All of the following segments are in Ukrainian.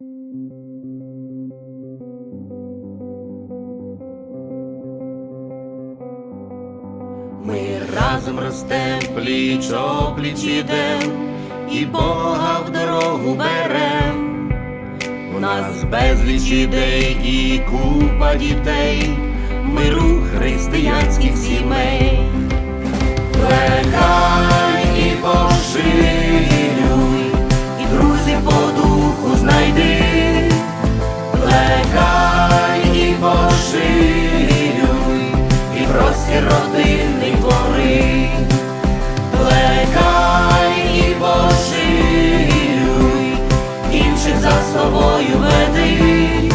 Ми разом ростем, пліч опліч ідем, і Бога в дорогу берем. У нас безліч ідей і купа дітей, ми рух християнських сімей. За собою веди.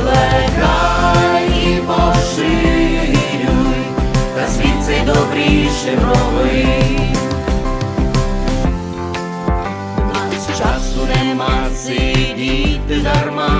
Плекай і поширюй, та світ цей добріше роби. У нас часу нема сидіти дарма.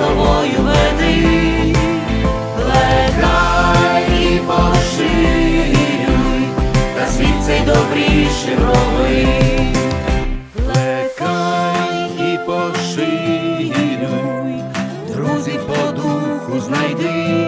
собою веди, плекай і поширюй, та світ цей добріше роби, плекай і поширюй, друзів по духу знайди.